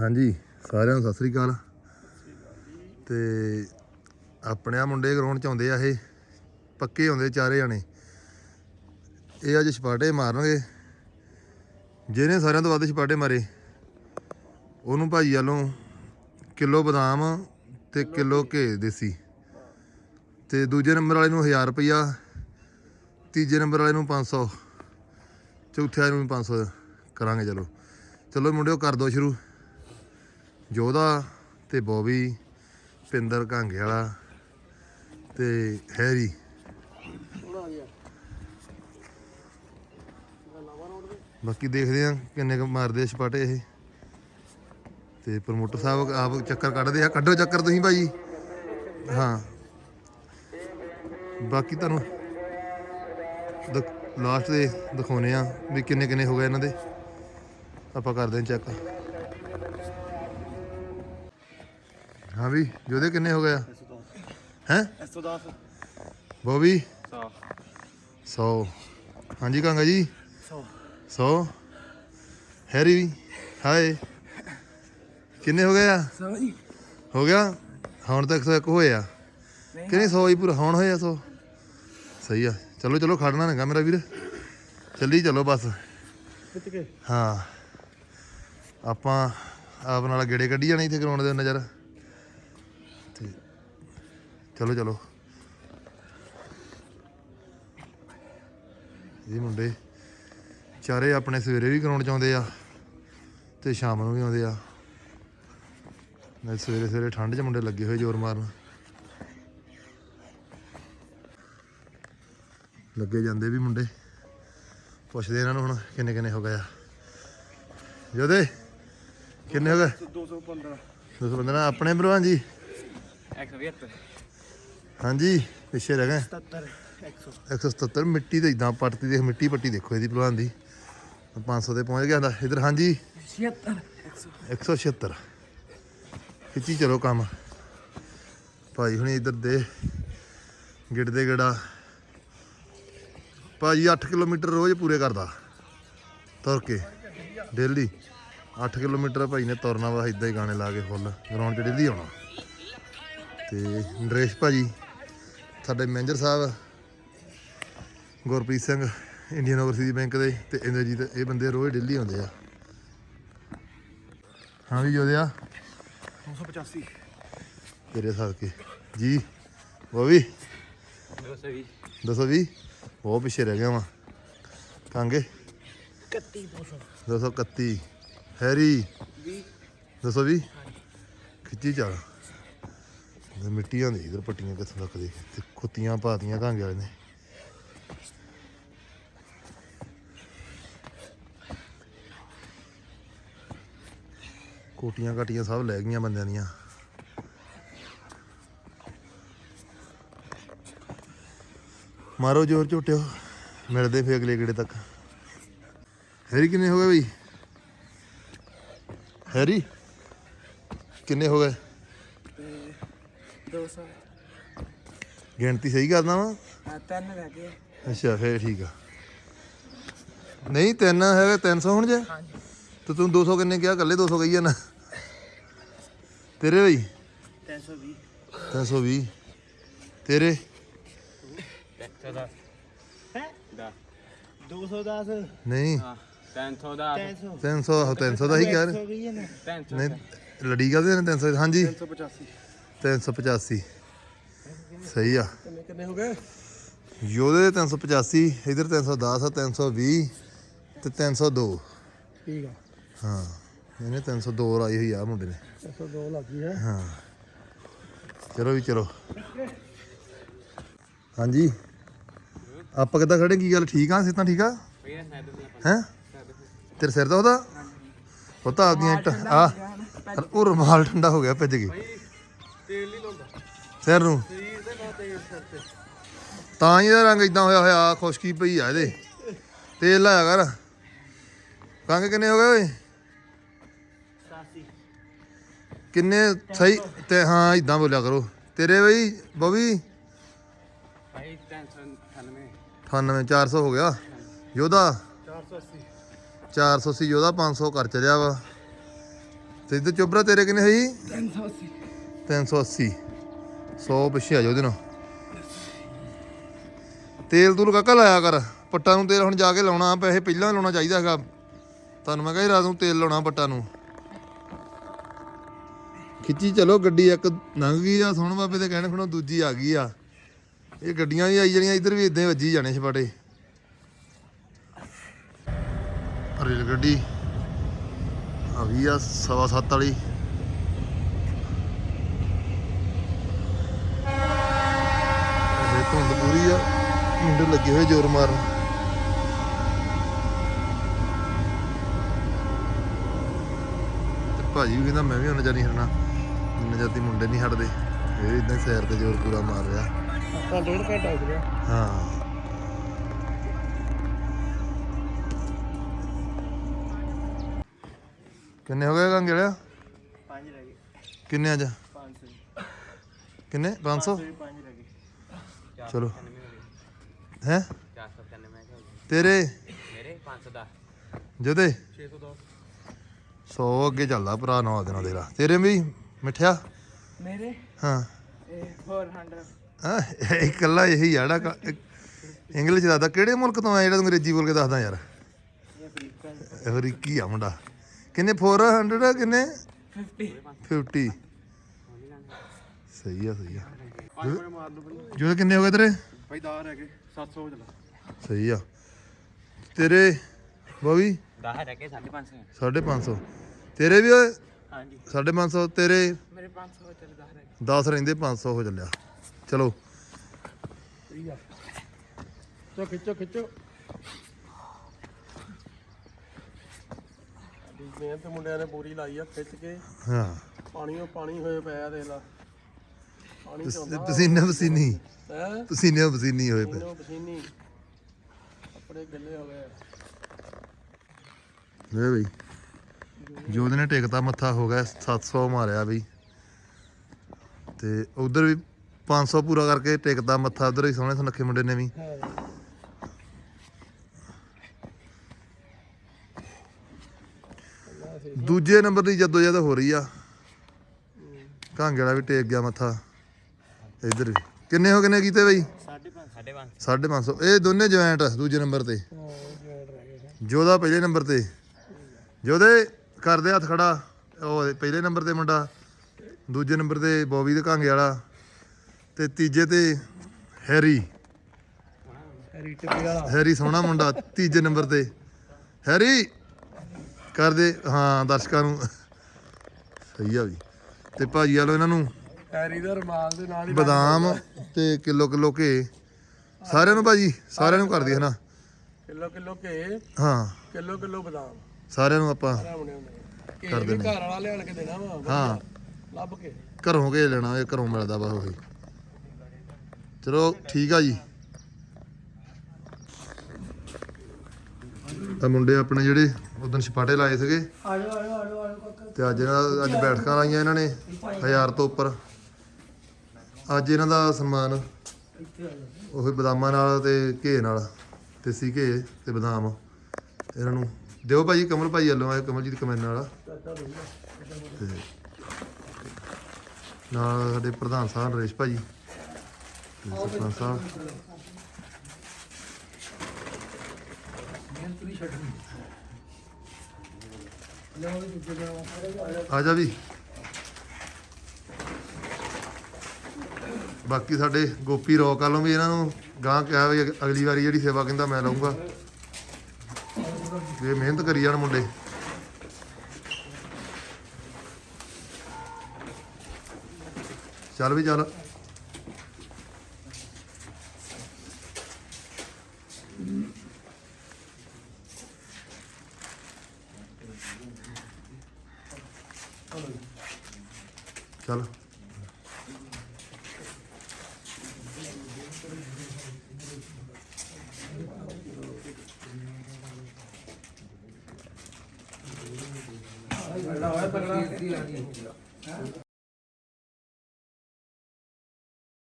ਹਾਂਜੀ, ਸਾਰਿਆਂ ਨੂੰ ਸਤਿ ਸ੍ਰੀ ਅਕਾਲ। ਤੇ ਆਪਣੇ ਆ ਮੁੰਡੇ ਗਰਾਊਂਡ ਚ ਆਉਂਦੇ ਆ ਇਹ, ਪੱਕੇ ਆਉਂਦੇ ਚਾਰੇ ਜਾਣੇ। ਇਹ ਅੱਜ ਛਪਾਟੇ ਮਾਰਨਗੇ। ਜਿਹਨੇ ਸਾਰਿਆਂ ਤੋਂ ਵੱਧ ਛਪਾਟੇ ਮਾਰੇ, ਉਹਨੂੰ ਭਾਜੀ ਵੱਲੋਂ ਕਿਲੋ ਬਦਾਮ ਤੇ ਕਿਲੋ ਘੇ ਦੇਸੀ। ਤੇ ਦੂਜੇ ਨੰਬਰ ਵਾਲੇ ਨੂੰ 1000 ਰੁਪਇਆ ਤੀਜੇ ਨੰਬਰ ਵਾਲੇ ਨੂੰ 500 ਚੌਥੇ ਵਾਲੇ ਨੂੰ ਵੀ 500 ਕਰਾਂਗੇ, ਚਲੋ। ਚਲੋ ਮੁੰਡਿਓ, ਕਰ ਦੋ ਸ਼ੁਰੂ। ਜੋਧਾ ਤੇ ਬੋਬੀ, ਪਿੰਦਰ ਕਾਂਗੇ ਵਾਲਾ ਤੇ ਹੈਰੀ। ਬਾਕੀ ਦੇਖਦੇ ਆ ਕਿੰਨੇ ਕੁ ਮਾਰਦੇ ਆ ਛਪਾਟੇ ਇਹ। ਤੇ ਪ੍ਰਮੋਟਰ ਸਾਹਿਬ ਆਪ ਚੱਕਰ ਕੱਢਦੇ ਆ। ਕੱਢੋ ਚੱਕਰ ਤੁਸੀਂ ਭਾਈ। ਹਾਂ। ਬਾਕੀ ਤੁਹਾਨੂੰ ਲਾਸਟ ਦੇ ਦਿਖਾਉਨੇ ਆ ਵੀ ਕਿੰਨੇ ਕਿੰਨੇ ਹੋ ਗਏ ਇਹਨਾਂ ਦੇ। ਆਪਾਂ ਕਰਦੇ ਹਾਂ ਚੈੱਕ ਹਾਂ ਵੀ ਜੋਦੇ ਕਿੰਨੇ ਹੋ ਗਏ ਆ? ਹੈ? 110 ਬੋਬੀ? 100 100 ਹਾਂਜੀ ਕਾਂਗਾ ਜੀ? 100 100 ਹੈਰੀ ਵੀ? ਹਾਏ। ਕਿੰਨੇ ਹੋ ਗਏ ਆ? ਹੋ ਗਿਆ? ਹੁਣ ਤੱਕ 101 ਹੋਏ ਆ। ਕਿੰਨੇ 100 ਹੀ ਪੂਰਾ? ਹੁਣ ਹੋਏ ਆ 100 ਸਹੀ ਆ। ਚਲੋ ਚਲੋ ਖੜਨਾ ਨਹੀਂਗਾ ਮੇਰਾ ਵੀਰ। ਚੱਲੀ ਚਲੋ ਬਸ। ਹਾਂ। ਆਪਾਂ ਆਪ ਨਾਲ ਗੇੜੇ ਕੱਢੀ ਜਾਣੇ ਇੱਥੇ ਗਰਾਊਂਡ ਦੇ ਨਜ਼ਰ ਚਲੋ ਚਲੋ। ਇਹ ਮੁੰਡੇ ਚਾਰੇ ਆਪਣੇ ਸਵੇਰੇ ਵੀ ਗਰਾਊਂਡ ਚ ਆਉਂਦੇ ਆ ਤੇ ਸ਼ਾਮ ਨੂੰ ਵੀ ਆਉਂਦੇ ਆ। ਨਾਲ ਸਵੇਰੇ ਸਵੇਰੇ ਠੰਡ 'ਚ ਮੁੰਡੇ ਲੱਗੇ ਹੋਏ ਜ਼ੋਰ ਮਾਰਨ। ਲੱਗੇ ਜਾਂਦੇ ਵੀ ਮੁੰਡੇ। ਪੁੱਛਦੇ ਇਹਨਾਂ ਨੂੰ ਹੁਣ ਕਿੰਨੇ ਕਿੰਨੇ ਹੋ ਗਏ ਆ। ਜੋਦੇ ਕਿੰਨੇ ਹੋ ਗਏ? 215 ਦੱਸੋ ਬੰਦੇ ਨਾ ਆਪਣੇ ਭਲਵਾਨ ਜੀ। 170 ਹਾਂਜੀ ਪਿੱਛੇ ਰਹਿ ਗਏ। 77 100 177 ਮਿੱਟੀ ਤੇ ਇਦਾਂ ਪੱਟਦੀ ਦੇਖ ਮਿੱਟੀ ਪੱਟੀ ਦੇਖੋ ਇਹਦੀ ਭਲਵਾਨ ਦੀ। 500 ਤੇ ਪਹੁੰਚ ਗਿਆ ਦਾ ਇਧਰ ਹਾਂਜੀ। 76 100 176 ਖਿੱਚੀ ਚਲੋ ਕੰਮ। ਭਾਈ ਹੁਣੀ ਇਧਰ ਦੇ ਗਿੜਦੇ ਗੜਾ। ਭਾਜੀ 8 ਕਿਲੋਮੀਟਰ ਰੋਜ਼ ਪੂਰੇ ਕਰਦਾ। ਤੁਰ ਕੇ ਡੇਲੀ। 8 ਕਿਲੋਮੀਟਰ ਭਾਈ ਨੇ ਤੁਰਨਾ ਵਾ ਇਦਾਂ ਹੀ ਗਾਣੇ ਲਾ ਕੇ ਫੁੱਲ। ਗਰਾਊਂਡ 'ਚ ਡੇਲੀ ਆਉਣਾ। ਤੇ ਨਰੇਸ਼ ਭਾਜੀ ਸਾਡੇ ਮੈਨੇਜਰ ਸਾਹਿਬ Gurpreet Singh Indian Overseas Bank ਦੇ ਤੇ ਇੰਦਰਜੀਤ ਇਹ ਬੰਦੇ ਰੋਜ਼ ਡੇਲੀ ਆਉਂਦੇ ਆ। ਹਾਂ ਵੀ ਜੋਦਿਆ 285 ਤੇਰੇ ਸਾਥ ਕੇ। ਜੀ ਉਹ ਵੀ? 220 ਦੱਸੋ ਵੀ ਬਹੁਤ ਪਿੱਛੇ ਰਹਿ ਗਿਆ ਵਾਂ। ਕਾਂਗੇ? 31 200 231 ਹੈਰੀ? 20 ਦੱਸੋ ਵੀ ਖਿੱਚੀ ਚੱਲ। ਇਹ ਮਿੱਟੀਆਂ ਦੇ ਇਧਰ ਪੱਟੀਆਂ ਕਿੱਥੋਂ ਤੱਕ ਦੇ ਤੇ ਖੁੱਤੀਆਂ ਪਾਤੀਆਂ ਕਾਂਗੇ ਵਾਲੇ ਨੇ। ਕੋਟੀਆਂ ਕਾਟੀਆਂ ਸਭ ਲੈ ਗਈਆਂ ਬੰਦਿਆਂ ਦੀਆਂ। ਮਾਰੋ ਜ਼ੋਰ ਝੋਟਿਓ, ਮਿਲਦੇ ਫੇ ਅਗਲੇ ਗੇੜੇ ਤੱਕ। ਹੈਰੀ ਕਿੰਨੇ ਹੋ ਗਏ ਬਈ? ਹੈਰੀ, ਕਿੰਨੇ ਹੋ ਗਏ? 200 ਗਿਣਤੀ ਸਹੀ ਕਰਦਾ ਵਾ? ਆ ਤਿੰਨ ਰਹਿ ਗਏ। ਅੱਛਾ ਫੇਰ ਠੀਕ ਆ। ਨਹੀਂ ਤਿੰਨ ਹੈਗਾ 300 ਹੁਣ ਜੇ? ਹਾਂਜੀ। ਤੇ ਤੂੰ 200 ਕਿੰਨੇ ਕਿਹਾ? ਕੱਲੇ 200 ਕਹੀ ਜਾਣਾ। ਤੇਰੇ ਬਈ? 320 320 ਤੇਰੇ? 110 ਹੈ 210 ਨਹੀਂ। ਹਾਂ 310 300 300 ਆਹੋ, 300 ਦਾ ਹੀ ਕਹਿ ਰਹੇ। 120 ਨੇ 300 ਨਹੀਂ ਲੜੀ ਕਰਦੇ ਨੇ 300 ਹਾਂਜੀ। 385 385 ਸਹੀ ਆ। ਕਿੰਨੇ ਕਿੰਨੇ ਹੋ ਗਏ? ਯੋਦੇ 385 ਇਧਰ 310 320 ਤੇ 302 ਠੀਕ ਆ। ਹਾਂ ਇਹਨੇ 302 ਲਾਈ ਹੋਈ ਆ ਮੁੰਡੇ ਨੇ। 302 ਲੱਗੀ ਹੈ। ਹਾਂ। ਚਲੋ ਵੀ ਚਲੋ। ਹਾਂਜੀ। ਆਪਾਂ ਕਿੱਦਾਂ ਖੜੇ? ਕੀ ਗੱਲ ਠੀਕ ਆ? ਸਿੱਧਾ ਠੀਕ ਆ? ਹੈ? ਤੇਰੇ ਸਿਰ ਦਾ ਉਹਦਾ ਉਹ ਤਾਂ ਆਪਦੀਆਂ ਆ ਉਹ ਰੁਮਾਲ ਠੰਡਾ ਹੋ ਗਿਆ ਭਿੱਜ ਲਾਉਂਦਾ ਸਿਰ ਨੂੰ। ਤੇ ਹੀ ਇਹਦਾ ਰੰਗ ਇਦਾਂ ਹੋਇਆ ਹੋਇਆ ਖੁਸ਼ਕੀ ਪਈ ਆ ਇਹਦੇ। ਤੇਲ ਲਾਇਆ ਕਰ। ਕੰਗ ਕਿੰਨੇ ਹੋ ਗਏ ਓਏ? 87 ਕਿੰਨੇ? ਸਹੀ ਤੇ ਹਾਂ ਇਦਾਂ ਬੋਲਿਆ ਕਰੋ। ਤੇਰੇ ਬਈ ਬਵੀ ਭਾਈ 398 98 400 ਹੋ ਗਿਆ। ਯੋਧਾ? 480 480 ਯੋਧਾ 500 ਕਰ ਚਲਿਆ ਵਾ। ਤੇ ਇੱਧਰ ਚੋਬਰਾ ਤੇਰੇ ਕਿੰਨੇ ਹੈ ਜੀ 380 380 100 ਪਿੱਛੇ ਆ ਜਾ ਉਹਦੇ ਨਾਲ। ਤੇਲ ਤੂਲ ਕਾਕਾ ਲਾਇਆ ਕਰ? ਪੱਟਾਂ ਨੂੰ ਤੇਲ ਹੁਣ ਜਾ ਕੇ ਲਾਉਣਾ, ਪੈਸੇ ਪਹਿਲਾਂ ਲਾਉਣਾ ਚਾਹੀਦਾ ਹੈਗਾ। ਤੁਹਾਨੂੰ ਮੈਂ ਕਹਾਂ ਰਾਤ ਨੂੰ ਤੇਲ ਲਾਉਣਾ ਪੱਟਾਂ ਨੂੰ। ਖਿੱਚੀ ਚਲੋ ਗੱਡੀ, ਇੱਕ ਲੰਘ ਗਈ ਆ ਸੋਹਣ ਬਾਬੇ ਦੇ ਕਹਿਣ ਖਣੋ ਦੂਜੀ ਆ ਗਈ ਆ। ਇਹ ਗੱਡੀਆਂ ਵੀ ਆਈ ਜਾਣੀਆਂ, ਇੱਧਰ ਵੀ ਇਦਾਂ ਵੱਜੀ ਜਾਣੇ ਛਪਾਟੇ ਰੇਲ ਗੱਡੀ ਆ ਵੀ ਆ ਸਵਾ ਸੱਤ ਵਾਲੀ ਇਹ ਧੁੰਦ ਪੂਰੀ ਆ ਮੁੰਡੇ ਲੱਗੇ ਹੋਏ ਜ਼ੋਰ ਮਾਰਨ। ਤੇ ਭਾਜੀ ਵੀ ਕਹਿੰਦਾ ਮੈਂ ਵੀ ਹੁਣ ਜਾਨੀ ਹਟਣਾ। ਨਜਾਤੀ ਮੁੰਡੇ ਨਹੀਂ ਹਟਦੇ ਇਹ ਇਦਾਂ ਹੀ ਸੈਰ ਤੇ ਜ਼ੋਰ ਪੂਰਾ ਮਾਰ ਰਿਹਾ। ਆਪਾਂ ਡੇਢ ਘੰਟਾ ਹੋ ਗਿਆ। ਹਾਂ। ਕਿੰਨੇ ਹੋ ਗਏ ਗੰਗੜਿਆ ਪੰਜ ਰਹਿ ਗਏ। ਕਿੰਨੇ ਅੱਜ? 500 ਕਿੰਨੇ? 500 ਪੰਜ ਰਹਿ ਗਏ। ਚਲੋ। ਹੈ? 495 ਤੇਰੇ? ਮੇਰੇ 510 ਜਦੇ? 610 100 ਅੱਗੇ ਚੱਲਦਾ ਭਰਾ ਨੌ ਦਿਨਾਂ ਲਾ ਤੇਰੇ। ਵੀ? ਮਿੱਠਿਆ? ਮੇਰੇ? ਹਾਂ। ਇਹ 400 ਹਾਂ? ਇਹ ਇਕੱਲਾ ਇਹੀ ਆ ਕ- ਇੰਗਲਿਸ਼ ਦੱਸਦਾ। ਕਿਹੜੇ ਮੁਲਕ ਤੋਂ ਆਇਆ ਜਿਹੜਾ ਤੂੰ ਅੰਗਰੇਜ਼ੀ ਬੋਲ ਕੇ ਦੱਸਦਾ ਯਾਰ? ਇਹ ਅਫਰੀਕਾ ਆ ਮੁੰਡਾ। ਕਿੰਨੇ? 400 ਕਿੰਨੇ? 50 50 ਸਹੀ ਆ ਸਹੀ ਆ। ਜੋ ਕਿੰਨੇ ਹੋ ਗਏ ਤੇਰੇ? ਭਾਈ 10 ਰਹਿ ਗਏ 700 ਹੋ ਚਲਾ ਸਹੀ ਆ। ਤੇਰੇ ਬਵੀ? 10 ਰਹਿ ਗਏ 550 550 ਤੇਰੇ ਵੀ ਓਏ ਹਾਂਜੀ। 550 ਤੇਰੇ? ਮੇਰੇ 500 ਚੱਲ 10 ਰਹਿ ਗਏ 10 ਰਹਿੰਦੇ 500 ਹੋ ਚੱਲਿਆ। ਚਲੋ। ਠੀਕ ਆ। ਚੋ ਖਿੱਚੋ ਖਿੱਚੋ। ਮਿਹਨਤ ਮੁੰਡਿਆਂ ਨੇ ਪੂਰੀ ਲਾਈ ਆ ਖਿੱਚ ਕੇ। ਹਾਂ। ਪਾਣੀਓ ਪਾਣੀ ਹੋਏ ਪਿਆ ਦੇਖ ਲਾ। ਪਾਣੀ ਪਸ- ਚੋਂਦਾ ਪਸੀਨੇ ਪਸੀਨੀ। ਹੈ? ਪਸੀਨੇ ਪਸੀਨੀ ਹੋਏ ਪਏ। ਪਸੀਨੀ ਕੱਪੜੇ ਗਿੱਲੇ ਹੋ ਗਏ। ਵੇ ਬਈ। ਜੋਦ ਨੇ ਟਿਕਤਾ ਮੱਥਾ ਹੋ ਗਿਆ 700 ਮਾਰਿਆ ਬਈ। ਤੇ ਉਧਰ ਵੀ 500 ਪੂਰਾ ਕਰਕੇ ਟਿਕਦਾ ਮੱਥਾ ਉਧਰ ਹੀ ਸੋਹਣੇ ਸੁਨੱਖੇ ਮੁੰਡੇ ਨੇ ਵੀ। ਦੂਜੇ ਨੰਬਰ ਦੀ ਜਦੋਂ ਜਦ ਹੋ ਰਹੀ ਆ। ਕਾਂਗੇ ਵਾਲਾ ਵੀ ਟੇਕ ਗਿਆ ਮੱਥਾ। ਇੱਧਰ ਵੀ। ਕਿੰਨੇ ਹੋ ਕਿੰਨੇ ਕੀਤੇ ਬਈ? 5.5 550 ਇਹ ਦੋਨੇ ਜੁਆਇੰਟ ਦੂਜੇ ਨੰਬਰ ਤੇ। ਜੋਦਾ ਪਹਿਲੇ ਨੰਬਰ ਤੇ। ਜੋਦੇ ਕਰਦੇ ਹੱਥ ਖੜਾ। ਉਹ ਪਹਿਲੇ ਨੰਬਰ ਤੇ ਮੁੰਡਾ। ਦੂਜੇ ਨੰਬਰ ਤੇ ਬੋਬੀ ਦੇ ਕਾਂਗੇ ਵਾਲਾ। ਤੇ ਤੀਜੇ ਤੇ ਹੈਰੀ। ਵਾਲਾ ਹੈਰੀ ਸੋਹਣਾ ਮੁੰਡਾ ਤੀਜੇ ਨੰਬਰ ਤੇ। ਹੈਰੀ! ਕਰਦੇ ਹਾਂ ਦਰਸ਼ਕਾਂ ਨੂੰ। ਸਹੀ ਆ ਵੀ ਤੇ ਭਾਜੀ ਵਾਲੋ ਇਹਨਾਂ ਨੂੰ ਹੈਰੀ ਦਾ ਰਮਾਲ ਦੇ ਨਾਲ ਹੀ ਬਦਾਮ ਤੇ ਕਿਲੋ ਕਿਲੋ ਘੇ। ਸਾਰਿਆਂ ਨੂੰ ਭਾਜੀ ਸਾਰਿਆਂ ਨੂੰ ਕਰਦੀ ਹੈ ਨਾ। ਕਿਲੋ ਕਿਲੋ ਕੇ ਹਾਂ। ਕਿਲੋ ਕਿਲੋ ਬਦਾਮ। ਸਾਰਿਆਂ ਨੂੰ ਆਪਾਂ ਸਾਰਾ ਬਣੇ ਹੁੰਦੇ। ਨੇ ਕਰ ਦਿੰਦੇ। ਘਰ ਵਾਲਾ ਲਿਆਣ ਕੇ ਦੇਣਾ ਵਾ ਹਾਂ। ਲੱਭ ਕੇ। ਘਰੋਂ ਘੇ ਲੈਣਾ ਇਹ ਘਰੋਂ ਮਿਲਦਾ ਵਾ ਉਹੀ ਚਲੋ ਠੀਕ ਆ ਜੀ। ਆ ਮੁੰਡੇ ਆਪਣੇ ਜਿਹੜੇ ਉਦੋਂ ਛਪਾਟੇ ਲਾਏ ਸੀਗੇ ਆਜੋ ਆਜੋ ਆਜੋ ਆਜੋ ਤੇ ਅੱਜ ਇਹਨਾਂ ਅੱਜ ਬੈਠਕਾਂ ਲਾਈਆਂ ਇਹਨਾਂ ਨੇ ਹਜ਼ਾਰ ਤੋਂ ਉੱਪਰ। ਅੱਜ ਇਹਨਾਂ ਦਾ ਸਨਮਾਨ ਉਹੀ ਬਦਾਮਾਂ ਨਾਲ ਤੇ ਘੇ ਨਾਲ ਦੇਸੀ ਘੇ ਤੇ ਬਦਾਮ। ਇਹਨਾਂ ਨੂੰ ਦਿਓ ਭਾਜੀ ਕਮਲ ਭਾਈ ਵੱਲੋਂ ਆਏ ਕਮਲਜੀਤ ਕਮੈਨ ਵਾਲਾ। ਤੇ ਨਾਲ ਸਾਡੇ ਪ੍ਰਧਾਨ ਸਾਹਿਬ ਨਰੇਸ਼ ਭਾਜੀ ਤੇ ਸਰਪੰਚ ਸਾਹਿਬ। ਆ ਜਾ ਵੀ। ਬਾਕੀ ਸਾਡੇ ਗੋਪੀ ਰੌਕ ਵਾਲੋਂ ਵੀ ਇਹਨਾਂ ਨੂੰ ਗਾਂ ਕਿਹਾ ਵੀ ਅਗਲੀ ਵਾਰੀ ਜਿਹੜੀ ਸੇਵਾ ਕਹਿੰਦਾ ਮੈਂ ਲਊਂਗਾ। ਵੀ ਇਹ ਮਿਹਨਤ ਕਰੀ ਜਾਣ ਮੁੰਡੇ। ਚੱਲ ਵੀ ਚੱਲ। ਚੱਲ। ਹੋਇਆ ਤਗੜਾ